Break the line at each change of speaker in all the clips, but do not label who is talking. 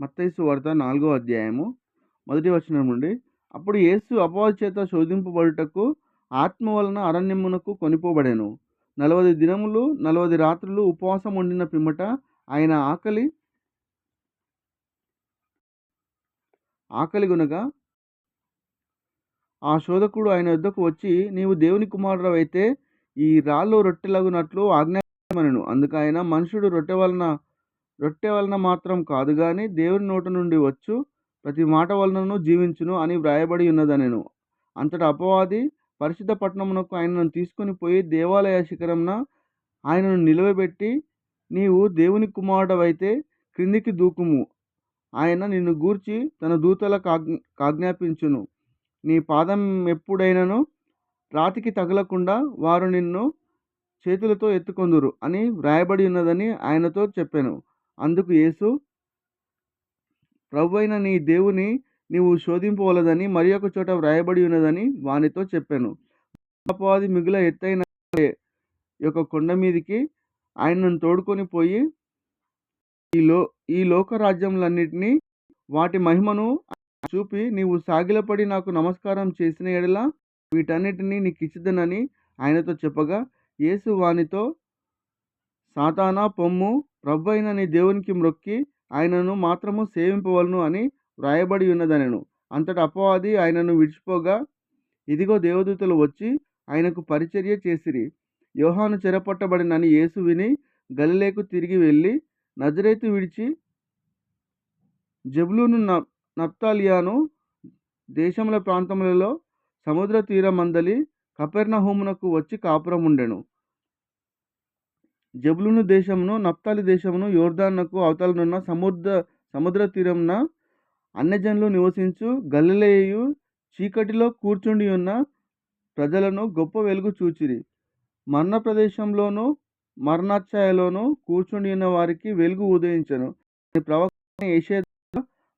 మత్తైసు వార్త నాలుగో అధ్యాయము మొదటి వచనం నుండి. అప్పుడు యేసు అపవాది చేత శోధింపబడుటకు ఆత్మ వలన అరణ్యమునకు కొనిపోబడెను. నలవది దినములు నలవది రాత్రులు ఉపవాసం ఉండిన పిమ్మట ఆయన ఆకలి ఆకలి గునగా ఆ శోధకుడు ఆయన వద్దకు వచ్చి నీవు దేవుని కుమారుడు అయితే ఈ రాళ్ళు రొట్టెలగునట్లు ఆజ్ఞాపనను అందుకు ఆయన మనుషుడు రొట్టె వలన రొట్టె వలన మాత్రం కాదు కానీ దేవుని నోట నుండి వచ్చు. ప్రతి మాట వలనను జీవించును అని వ్రాయబడి ఉన్నదనెను. అంతటా అపవాది పరిశుద్ధ పట్టణమునకు ఆయనను తీసుకొని పోయి దేవాలయ శిఖరంన ఆయనను నిలవబెట్టి నీవు దేవుని కుమారుడవైతే క్రిందికి దూకుము. ఆయన నిన్ను గూర్చి తన దూతలకు ఆజ్ఞాపించును. నీ పాదం ఎప్పుడైనను రాతికి తగలకుండా వారు నిన్ను చేతులతో ఎత్తుకొందురు అని వ్రాయబడి ఉన్నదని ఆయనతో చెప్పాను. అందుకు యేసు ప్రభు అయిన నీ దేవుని నీవు శోధింపవలదని మరి ఒక చోట వ్రాయబడి ఉన్నదని వానితో చెప్పాను. అపవాది మిగుల ఎత్తైన యొక్క కొండ మీదికి ఆయనను తోడుకొని పోయి ఈ లో ఈ లోకరాజ్యములన్నిటినీ వాటి మహిమను చూపి నీవు సాగిలపడి నాకు నమస్కారం చేసిన ఎడల వీటన్నిటినీ నీకు ఇచ్చిదనని ఆయనతో చెప్పగా యేసు వానితో సాతానా పొమ్ము ప్రభు అయిన నీ దేవునికి మ్రొక్కి ఆయనను మాత్రము సేవింపవలను అని వ్రాయబడి ఉన్నదనెను. అంతట అపవాది ఆయనను విడిచిపోగా ఇదిగో దేవదూతలు వచ్చి ఆయనకు పరిచర్య చేసిరి. యోహాను చెరపట్టబడినని యేసు విని గలిలేకు తిరిగి వెళ్ళి నజరేతు విడిచి జబులును నప్తాలియాను దేశముల ప్రాంతములలో సముద్ర తీరమందలి కపెర్ణహూమునకు వచ్చి కాపురం ఉండెను జబులును దేశమును నప్తాలి దేశమును యోర్దాన్నకు అవతలనున్న సముద్ర సముద్ర తీరమున అన్యజనులు నివసించు గలిలేయు చీకటిలో కూర్చుండి ఉన్న ప్రజలను గొప్ప వెలుగు చూచిరి. మరణ ప్రదేశంలోనూ మరణాఛాయలోనూ కూర్చుండి ఉన్న వారికి వెలుగు ఉదయించను. ప్రవక్త ఏషియా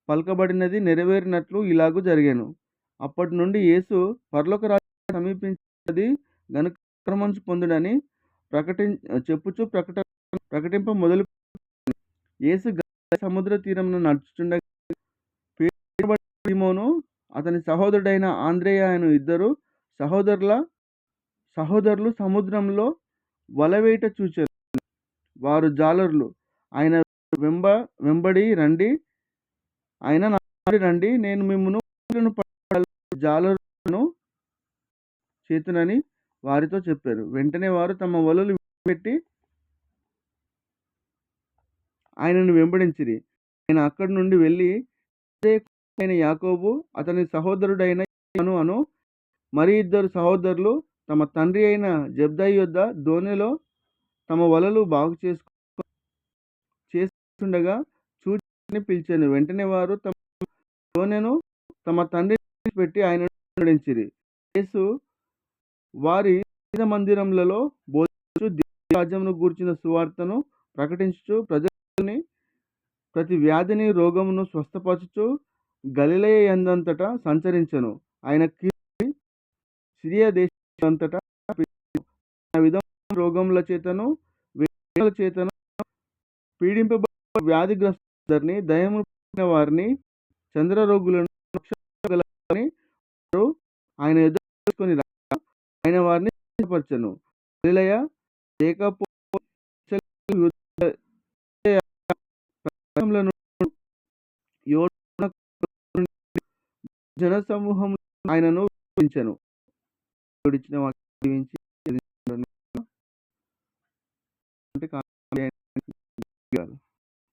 పలకబడినది నెరవేరినట్లు ఇలాగూ జరిగాను. అప్పటి నుండి యేసు పర్లోక రాజ్యం సమీపించినది గనుక్రమంచు పొందుడని ప్రకటి చెప్పుచు ప్రకట ప్రకటింప మొదలు యేసు సముద్ర తీరంను నడుచుండగా సీమోను అతని సహోదరుడైన ఆంధ్రేయ ఆయన ఇద్దరు సహోదరుల సహోదరులు సముద్రంలో వలవేట చూచారు వారు జాలర్లు. ఆయన వెంబ వెంబడి రండి. ఆయన రండి. నేను మిమ్మను జాలరులను చేతునని వారితో చెప్పారు. వెంటనే వారు తమ వలలు పెట్టి ఆయనను వెంబడించిరి. ఆయన అక్కడి నుండి వెళ్ళి అయిన యాకోబు అతని సహోదరుడైన అను అను మరి ఇద్దరు సహోదరులు తమ తండ్రి అయిన జబ్దాయి యొద్ద ధోనిలో తమ వలలు బాగు చేసుకు చేస్తుండగా చూచి పిలిచాను. వెంటనే వారు తమ ధోనెను తమ తండ్రి పెట్టి ఆయన నడిచిరి యేసు వారి మందిరములలో బోధించు రాజ్యమును గూర్చిన సువార్తను ప్రకటించుచు ప్రజలని ప్రతి వ్యాధిని రోగమును స్వస్థపరచుచు గలిలయ ఎందంతటా సంచరించను. ఆయన కీర్తి సిరియా దేశంతటా విధమైన రోగముల చేతను చేతను పీడింపబడిన వ్యాధిగ్రస్తుందరిని దయము వారిని చంద్రరోగులను ఆయన ఆయన వారిని పరచను గలిలయ జన సమూహం ఆయనను ఇచ్చాను ఇచ్చిన